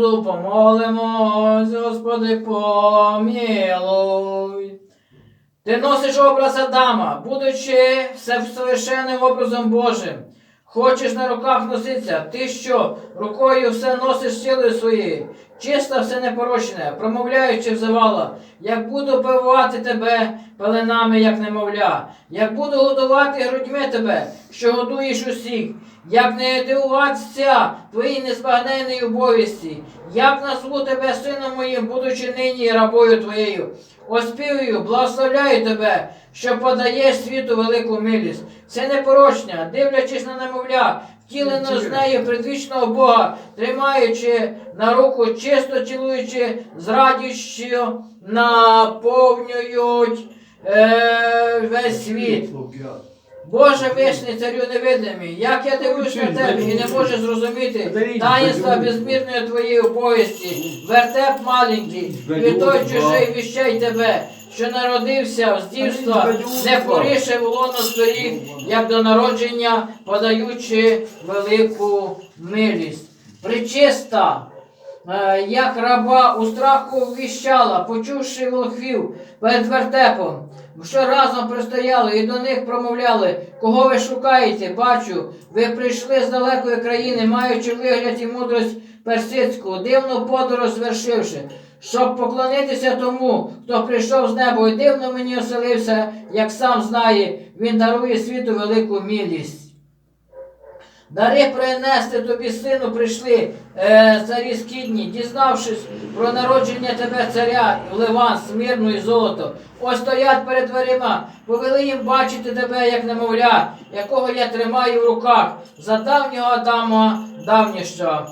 Господу помолимось, Господи, помилуй. Ти носиш образ Адама, будучи всесовершенним образом Божим. Хочеш на руках носитися, ти що рукою все носиш силою своєю, чиста все непорочне, промовляючи взивала, як буду пивувати тебе пеленами, як немовля, як буду годувати грудьми тебе, що годуєш усіх, як не дивуватися твоїй незбагненній убовісті, як назву тебе сином моїм, будучи нині рабою твоєю. Оспівую, благословляю тебе, що подаєш світу велику милість. Це непорочня, дивлячись на немовля, втілено з нею предвічного Бога, тримаючи на руку, чисто цілуючи, з радістю наповнюють е, весь світ. Боже вишний царю невидимий, як я дивлюсь на тебе і не можу зрозуміти таїнства безмірної твоєї оповісті, вертеп маленький, і той чужий віщай тебе, що народився з дівства, не порішив лоно зберіг, як до народження, подаючи велику милість. Причиста, як раба у страху ввіщала, почувши волхвів перед вертепом, що разом пристояли і до них промовляли, кого ви шукаєте, бачу, ви прийшли з далекої країни, маючи вигляд і мудрость персидську, дивну подорож звершивши, щоб поклонитися тому, хто прийшов з неба і дивно мені оселився, як сам знає, він дарує світу велику милість. Дари принести тобі сину прийшли е, царі скідні, дізнавшись про народження тебе царя, в Ливан, смірну і золото. Ось стоять перед дверима, повели їм бачити тебе, як немовля, якого я тримаю в руках, за давнього Адама давніша.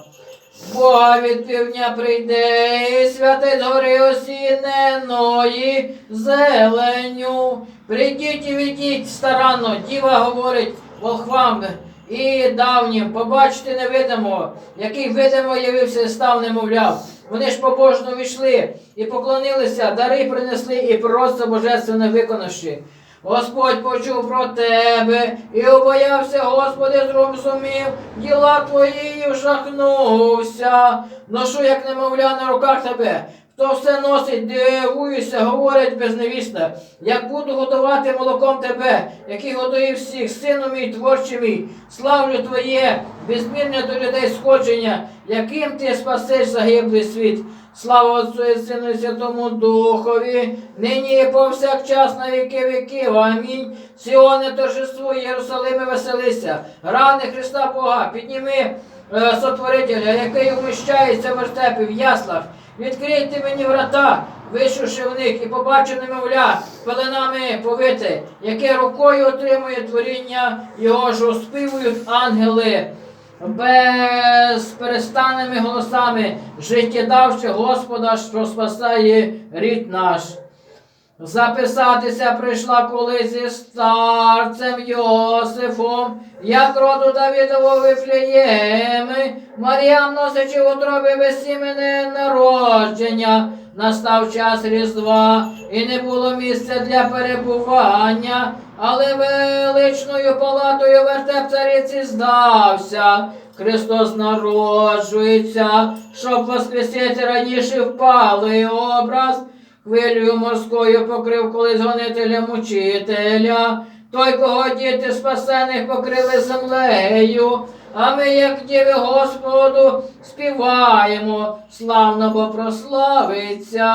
Бога від півдня прийде, і святий з гори осіненої зеленю. Прийдіть і відіть старанно, діва говорить волхвам і давнім, побачити невидимого, який видимо явився і став немовляв. Вони ж побожно війшли і поклонилися, дари принесли і пророцтво божественне виконавши. Господь почув про тебе і обоявся, Господи, зрозумів, діла твої і вжахнувся. Ношу, як немовля на руках тебе. Хто все носить, дивуюся, говорить безневісна. Як буду годувати молоком тебе, який годує всіх, сину мій, творчий мій, славлю Твоє, безмірне до людей сходження, яким ти спасеш загиблий світ. Слава Отцю і Сину і Святому Духові, нині і повсякчас на віки віків. Амінь. Сіоне торжествуй, Єрусалиме веселися. Рани Христа Бога, підніми е, сотворителя, який уміщається в вертепі, в яслах. Відкрийте мені врата, вийшовши в них, і побачу немовля, пеленами повите, яке рукою отримує творіння, його ж оспівують ангели безперестанними голосами, життєдавши Господа, що спасає рід наш. Записатися прийшла колись зі старцем Йосифом, як роду Давидово Вифлеєми, Маріам носичи в утробі безсіменне народження, настав час Різдва, і не було місця для перебування, але величною палатою вертеп цариці здався. Христос народжується, щоб воскресити раніше впалий образ. Хвилею морською покрив колись гонителя мучителя, той, кого діти спасених покрили землею. А ми, як діви Господу, співаємо, славно бо прославиться.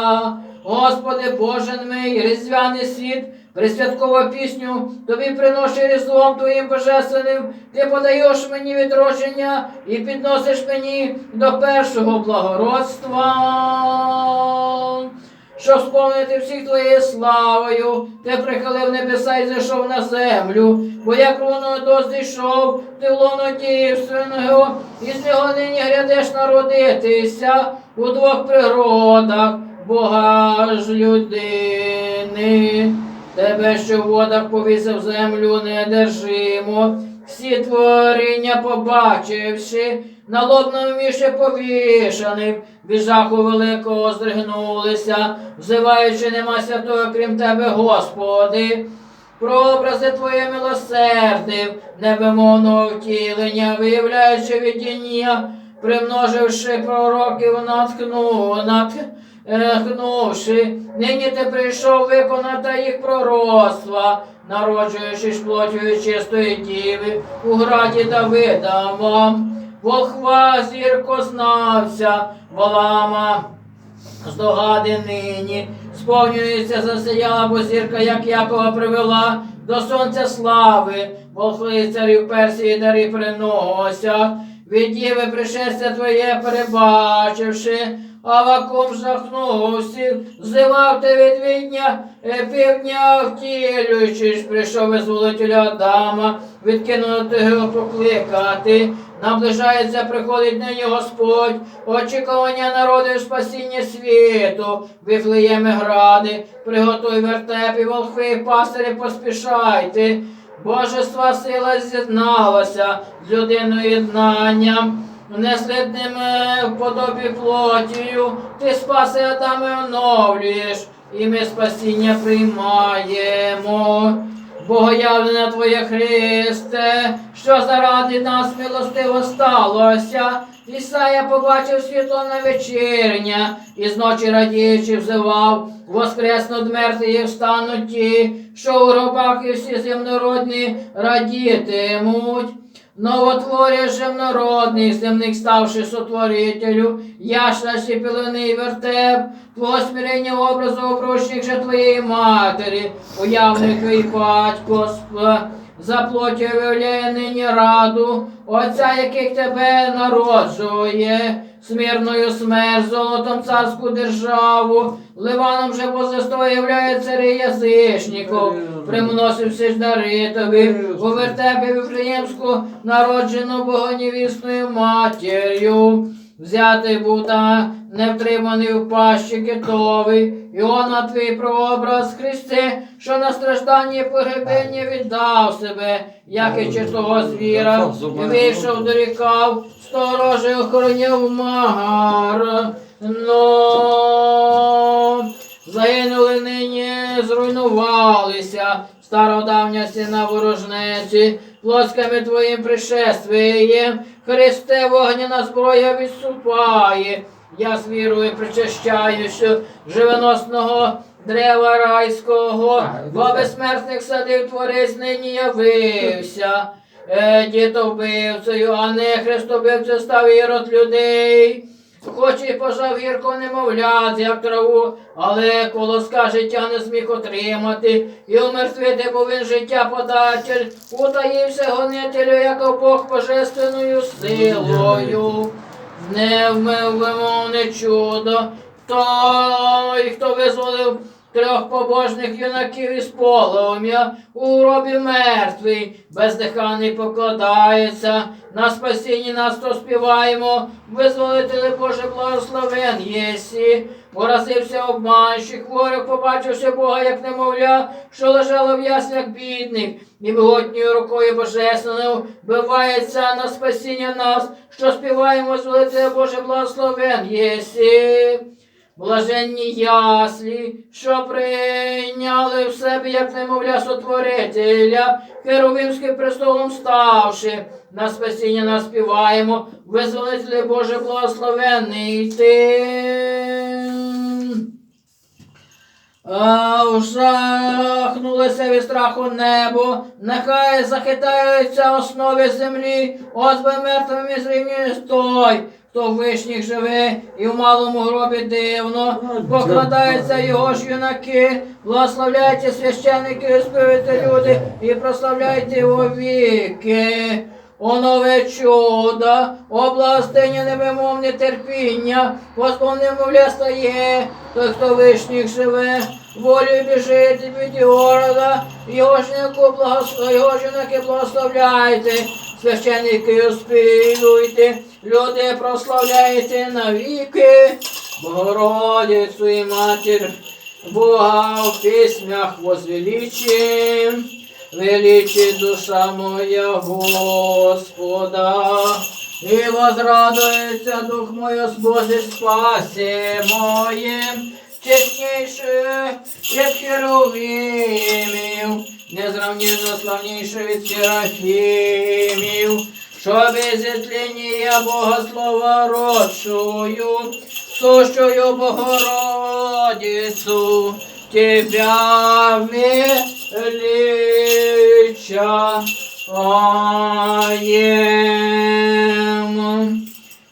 Господи, Боже мій, різдвяний світ, присвяткову пісню, тобі приношу різдвом твоїм божественним, ти подаєш мені відродження і підносиш мені до першого благородства. Щоб сповнити всіх твоєю славою, ти прихилив небеса і зайшов на землю, бо як луно дозійшов, ти в лоно дівственного, і з нього нині глядеш народитися у двох природах, Бога ж людини. Тебе, що в водах повісив землю недержимо, всі творіння побачивши, на лобному міші повішаний, від жаху великого здригнулися, взиваючи нема святого, крім тебе, Господи. Прообрази Твоє милосердив, невимовного втілення, виявляючи видіння, примноживши пророків, наткну, натхнувши, нині ти прийшов виконати їх пророцтва, народжуючись плотю чистої діви у граді Давида вам. Волхва зірко знався, Валама здогади нині, сповнюється, засияла, бо зірка, як Якова привела до сонця слави, волхвицарів Персії дари приносять, від діви пришестя твоє перебачивши, Авакум жахнувся, зливав ти від відня, е, півдня втілюючись, прийшов визволителя Адама, відкинути його покликати. Наближається, приходить нині Господь, очікування народів спасіння світу, вифлеєми гради, приготуй вертепі, волхви, пастирі, поспішайте. Божества сила з'єдналася з людиною єднанням, неслідним е, в подобі плотію, ти спаси Адами оновлюєш, і ми спасіння приймаємо. Богоявлення Твоє Христе, що заради нас милостиво сталося. Ісая побачив світло на вечірня, і зночі радіючи взивав, воскреснуть мертві і встануть ті, що у гробах і всі земнородні радітимуть. Новотворя земнородний, земних ставши сотворителю, яшна сіпілений вертеп, Твого смирення образу обручник же Твоєї матері, уявник твій батько, сп- за плоті виявляє нині раду, Отця, яких тебе народжує, смірною смерть, золотом царську державу, Ливаном же позисто являє цари язичників, примносився ж дари тобі, у вертепі Вифлеємську, народжену богонівісною матір'ю. Взятий був та невтриманий в пащі китовий, Іона твій прообраз Христе, що на стражданні і погребення віддав себе, як і чистого звіра, і вийшов дорікав, сторожі охороняв мар. Но загинули нині, зруйнувалися, стародавня стіна ворожнечі, плосками твоїм пришествиєм, Христе вогняна зброя відступає. Я з вірою причащаю, що живоносного дерева райського, бо безсмертних садив творець нині явився. Е, дітовбивцею, а не христобивцем став ірод людей. Хоч і пожав гірко немовлят, як траву, але колоска життя не зміг отримати, і умертвити, бо він життя податель, утаївся гонителю, як Бог божественною силою. Невмовне чудо, той, хто визволив трьох побожних юнаків із полум'я, у гробі мертвий, бездиханий покладається, на спасінні нас то співаємо, визволителі Боже благословен єсі. Поразився обманщик, ворог побачивши Бога, як немовля, що лежало в яслях бідних, і могутньою рукою божественною вбивається на спасіння нас, що співаємо звелителя Боже благословен єсі. Блаженні яслі, що прийняли в себе, як немовля сотворителя, Херовимським престолом ставши, на спасіння нас співаємо, визволителі Боже благословенний ти. А ужахнулося від страху небо, нехай захитаються основи землі, ось би мертвими зрівнює той, хто в вишніх живе і в малому гробі дивно, покладаються його ж юнаки, благословляйте священники і співайте люди, і прославляйте його віки. О нове чудо, о благостиня невимовне терпіння, восповним мовля стає, той, хто вишніх живе, волю біжить від города, його жнику благослов... його жінки благословляйте, священники оспівуйте, люди прославляйте навіки, Богородицю і матір Бога в піснях возвеличим. Величи душа моя Господа, і возрадується дух мой о Боже спасе моєм, чесніше від херовимів, незравненно славніше від серафімів, щоб зітління Богослова родшую, сущую Богородицю, Тебя величаємо.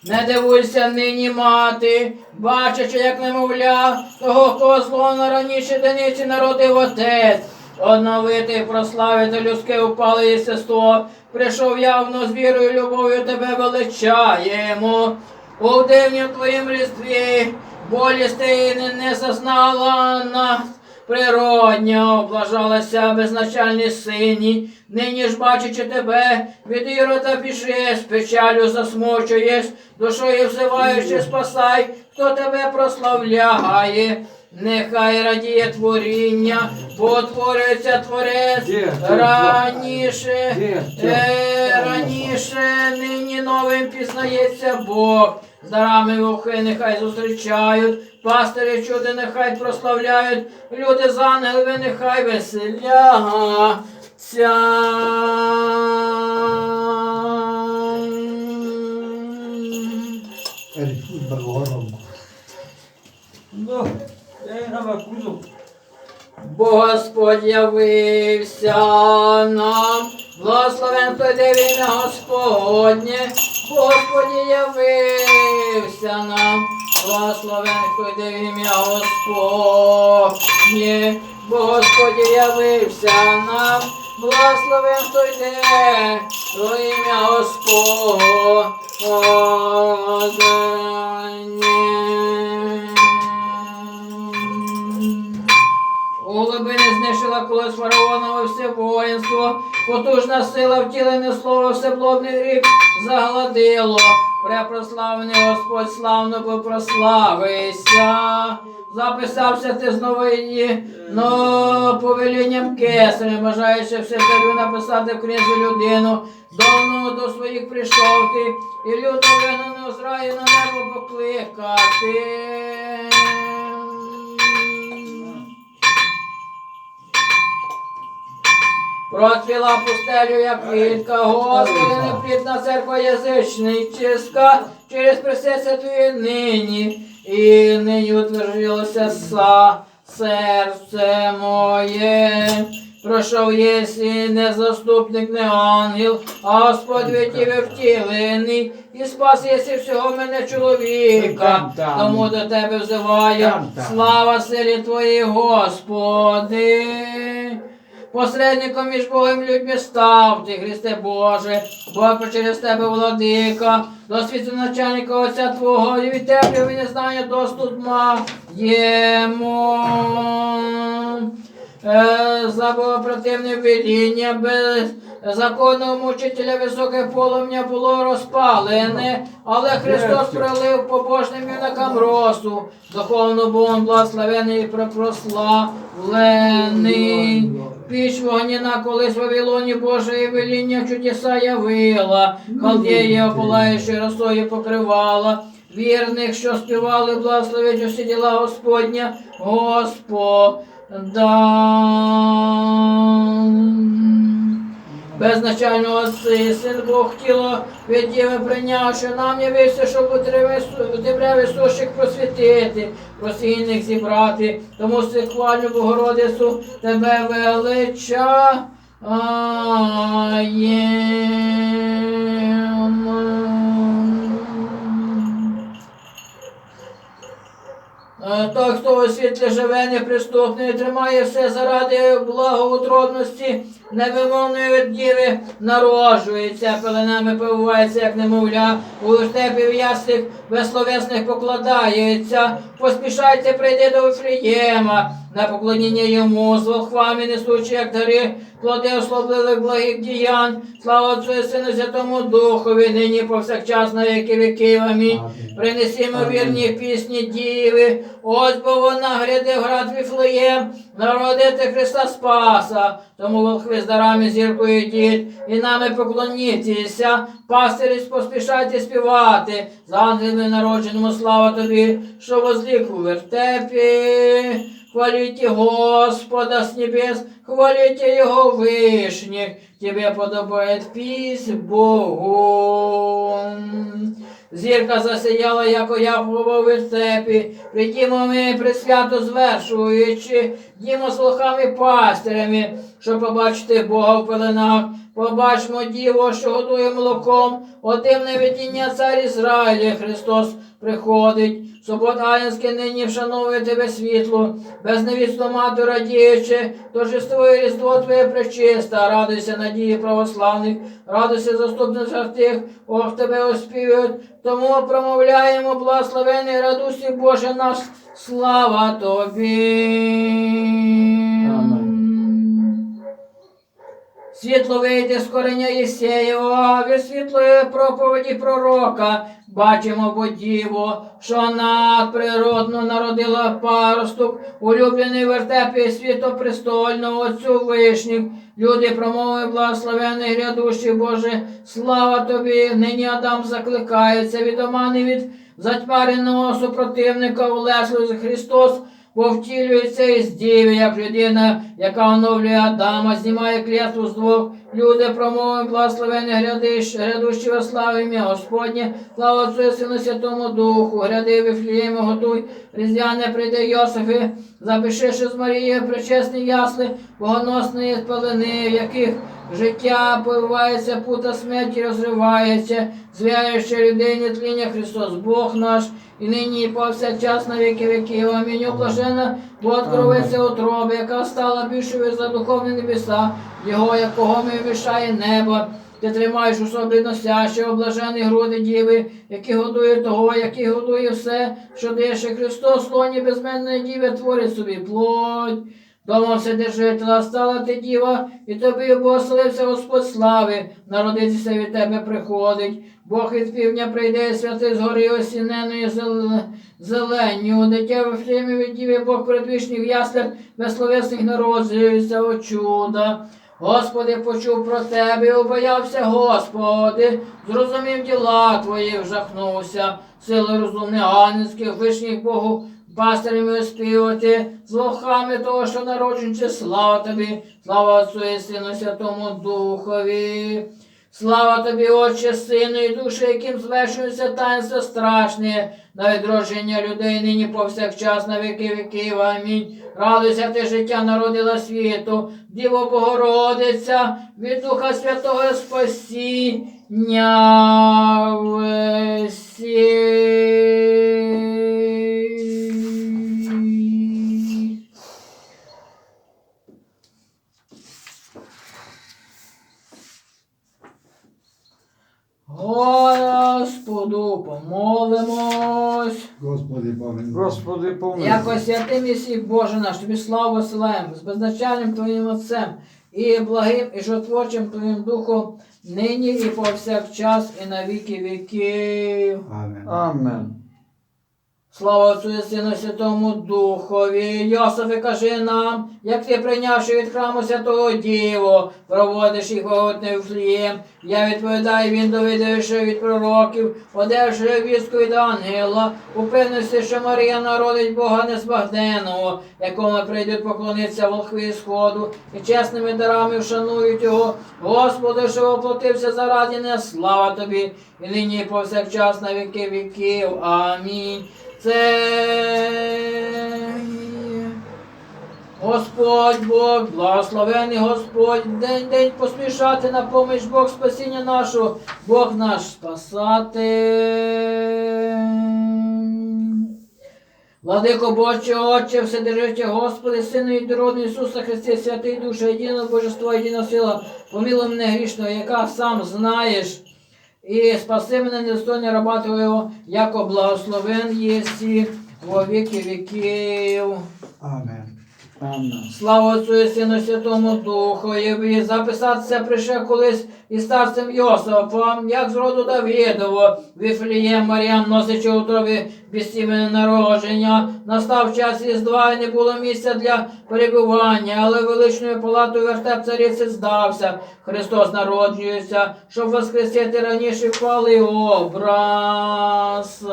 Не дивуйся нині мати, бачачи, як немовля, того, кого на раніше дениці народив отець. Одновити прославити людське упале єстество, прийшов явно з вірою любов'ю тебе величаємо. У дивнім твоїм різдві, болісти не, не зазнала нас. Природня облажалася безначальні сині, нині ж бачачи тебе, від ірода біжиш, печалю засмучуєш, душою взиваючи, спасай, хто тебе прославляє. Нехай радіє творіння, бо твориться творець раніше, е, раніше, нині новим пізнається Бог. З дарами вухи нехай зустрічають, пастирі чуди нехай прославляють, люди з ангелами нехай веселяться. Я і. Бо Господь явився нам, благословен той ім'я Господнє, Господь явився нам, благословен той де ім'я Господнє, бо Господь явився нам, благословен той де во ім'я Господнє. У глибини знищила колись фараонове все воїнство, потужна сила втілене слово, всеблудний рік загладило. Препрославний Господь славно попрославися. Записався ти з новині, но повелінням кесаря, бажаючи все царю написати в книзі людину. Давно до своїх прийшов ти, і люто вигнану з раю на небо покликати. Процвіла пустелю, як квітка, Господи, неплідна церква язичничиська, через присеся твоє нині, і нині утвердилося са серце моє. Пройшов єсі не заступник, не ангел, а Господь тебе втілений, і спас єсі всього мене чоловіка, тому до тебе взиваю, слава силі твоїй, Господи. Посередником між Богом людьми став ти, Христе Боже, Боже через тебе владика, до начальника Отця Твого, і від тебе не знання доступ маємо. За богопротивне видіння, без законного мучителя високе полум'я було розпалене, але Христос пролив побожним юнакам росу, духовно був он благословений і прославлений. Піч вогняна колись в Вавилоні Божої веління чудеса явила, халдеї опалаючи росою покривала. Вірних, що співали, благословить усі діла Господня, Господа. Безначального Отци, син Бог тіло від Діви прийняв, що нам явився, щоб у темряві сущих просвітити, просійних зібрати, тому хвалю Богородицю тебе величаємо. Е, Той, хто у світлі живе, неприступний, тримає все заради благоутробності, невимовної від діви народжується, пеленами повивається, як немовля, у степів ясних безсловесних покладається. Поспішайте, прийти до Вифлеєма, на поклоніння йому, з волхвами несучи, як дари, плоди ослабливих благих діянь, слава Отцю і Сину Святому Духові, нині повсякчас на віки віків. Амінь. Принесімо вірні пісні діви, ось бо вона гряде в град Віфлеєм, народити Христа Спаса, тому волхви з дарами зіркою йдіть, і нами поклоніться, пастирі поспішайте співати, з ангелами народженому слава тобі, що возліг у вертепі, хвалите Господа с небес, хвалите Его вышних, Тебе подобает піснь Богу. Зірка засіяла, як Якова в степі, придімо ми присвято звершуючи, дімо слухами пастирями, щоб побачити Бога в пеленах, побачимо діво, що годує молоком, отим невидіння цар Ізраїля Христос приходить. Суботаїнське нині вшановує тебе світло, безневісно мату радіючи, торжествує різдво Твоє пречиста, радуйся надії православних, радуйся заступницях тих, ох тебе оспівують, тому промовляємо благословений радусі Боже наш, слава Тобі. Світло вийде з кореня Єсеєва, від світлої проповіді пророка. Бачимо бо діво, що надприродно народила паросток, улюблений вертепі світопрестольного Отцю вишніх. Люди промови благословений грядущий Боже, слава тобі, нині Адам закликається від омани від затьмареного супротивника улеслий Христос, бо втілюється із діви, як людина, яка оновлює Адама, знімає клятву з двох. Люди промови благословений грядиш, грядущого слави ім'я Господнє, слава Отцю і Сину Святому Духу, гряди Вифліємі, готуй, різдвяне прийде Йосифи, запиши з Марією причесні ясли, богоносної палини, в яких життя поривається, пута смерті розривається, звяючи людині тління Христос, Бог наш, і нині і повсякчас на віки віків. Амінь. Блажена, бо откровиться утроба, яка стала більшою за духовні небеса, його, якого ми вишає небо. Ти тримаєш особливо носяще, облажені груди діви, які годує того, який годує все, що дише Христос, лоні безменної діви творить собі плоть. Дома Вседержителя стала ти діва, і тобі благословився Господь слави, народитися від тебе приходить. Бог від півдня прийде, святий з гори осіненої зеленню, дитя в від діви Бог предвічний в яслях безсловесних народжується о чуда. Господи, почув про тебе, обоявся, Господи, зрозумів діла твої, вжахнувся, сили розумних ангельських, вишніх Богу, пастирями співати, з лохами того, що народжується, слава тобі, слава Отцю і Сину Святому Духові. Слава тобі, Отче, Сину і Душе, яким звершується таїнство страшне, на відродження людей нині повсякчас на віки віків. Амінь. Радуйся, ти життя народила світу, Діво Богородиця, від Духа Святого спасіння весі. Господу помолимось. Господи, помилуй. Господи, помилуй. Яко святим єсі Боже наш, тобі славу висилаємо, з безначальним Твоїм Отцем, і благим, і жотворчим Твоїм Духом, нині і повсякчас, і на віки віків. Амен. Амен. Слава Отцю і Сину Святому Духові. Йосифе, кажи нам, як ти прийнявши від храму Святого Діво, проводиш їх воготний Вифлієм. Я відповідаю, він довідавши від пророків, одержує вістку від ангела, упевнився, що Марія народить Бога незбагненого, якому прийдуть поклонитися волхви сходу, і чесними дарами вшанують його. Господи, що оплатився заради нас, слава тобі, і нині і повсякчас на віки віків. Амінь. Це Господь Бог, благословений Господь, день день поспішати на поміч Бог спасіння нашого, Бог наш спасати. Владико Боже, Отче, Вседержитель, Господи, Сину і Дородний Ісуса Христе, Святий Душа, єдиного Божества, єдина сила, помилуй мене грішного, яка сам знаєш, і спаси мене недостойне раба Твого, яко благословен єсі во віки віків. Амен. Слава Отцю і Сину Святому Духові, записатися прийше колись із старцем Йосифом, як з роду Давидово, Віфлієм Маріям, носичи у безсіменне народження. Настав час різдва і не було місця для перебування, але величною палатою вертеп цариці здався. Христос народжується, щоб воскресити раніше впалий образ.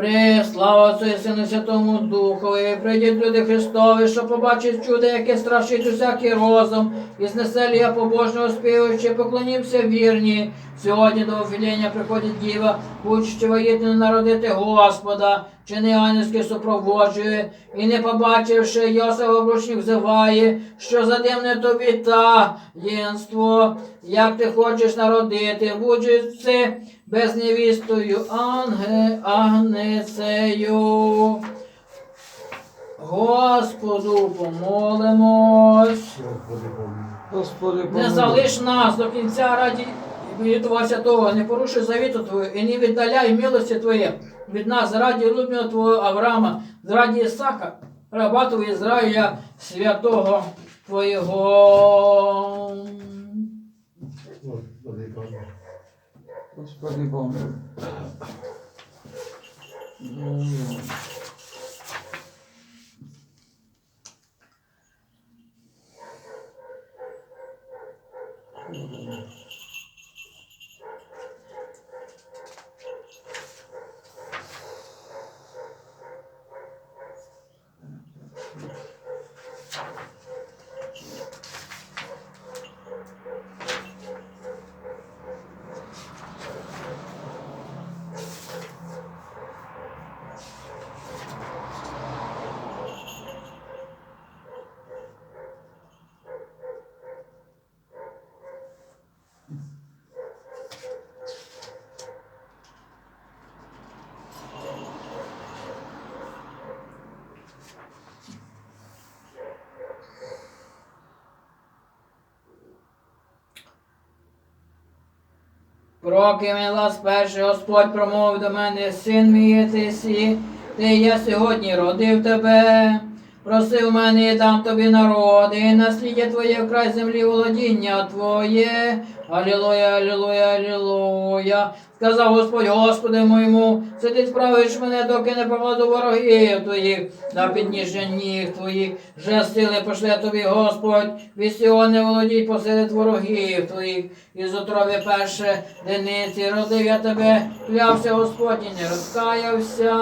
При слава Отцю Сину Святому Духові, прийдіть люди Христові, що побачить чудо, яке страшить усякий розум, і знесе лія побожного співаючи, поклонімся вірні. Сьогодні до офіління приходить діва, учить воєдно народити Господа, чи не ангельське супроводжує, і не побачивши, Йосиф обручник взиває, що задимне тобі таїнство, як ти хочеш народити, будь-це без невістою анге, агнецею. Господу помолимось. Господи, Не залиш нас до кінця раді Твого Святого, не порушуй завіту Твою і не віддаляй милості Твоє від нас заради любного Твого Авраама, заради Ісака, раба Твого Ізраїля, святого Твоєго. Господи, помилуй. Проки мила сперши, Господь промовив до мене, син мій ти сі, ти я сьогодні родив тебе. Просив мене, і дам тобі народи, і насліддя твоє в край землі володіння твоє. Алілуя, алілуя, алілуя. Сказав Господь, Господи моєму, сиди справиш мене, доки не покладу ворогів твоїх, на підніжжя ніг твоїх, же сили пошле тобі Господь, від сього не володіть посеред ворогів твоїх, і з утроби перше дениці родив я тебе, клявся Господь і не розкаявся.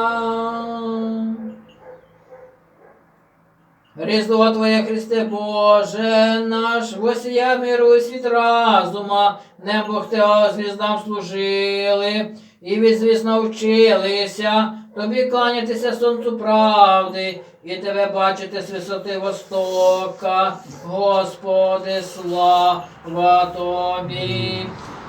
Різдво Твоє, Христе Боже, наш восія миру і світ разума, небо Хтео звіздам служили, і відзвісно вчилися, тобі кланятися сонцю правди, і тебе бачити з висоти востока, Господи, слава Тобі.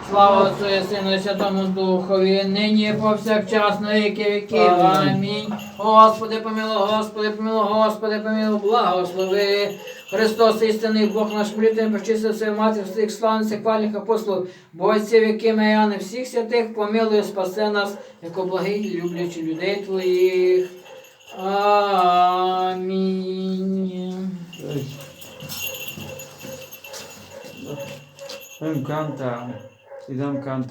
Слава Отцю і Сину і Святому Духові, нині і повсякчас на віки віків. Амінь. Господи, помилуй, Господи, помилуй, Господи, помилуй, благослови. Христос, істинний Бог наш молитвим, почистив свою мати, всіх славних, хвальних апостолів, бойців, які маяни, всіх святих, помилуй, спаси нас, як благий і люблячи людей Твоїх. Амінь. Canta, Exame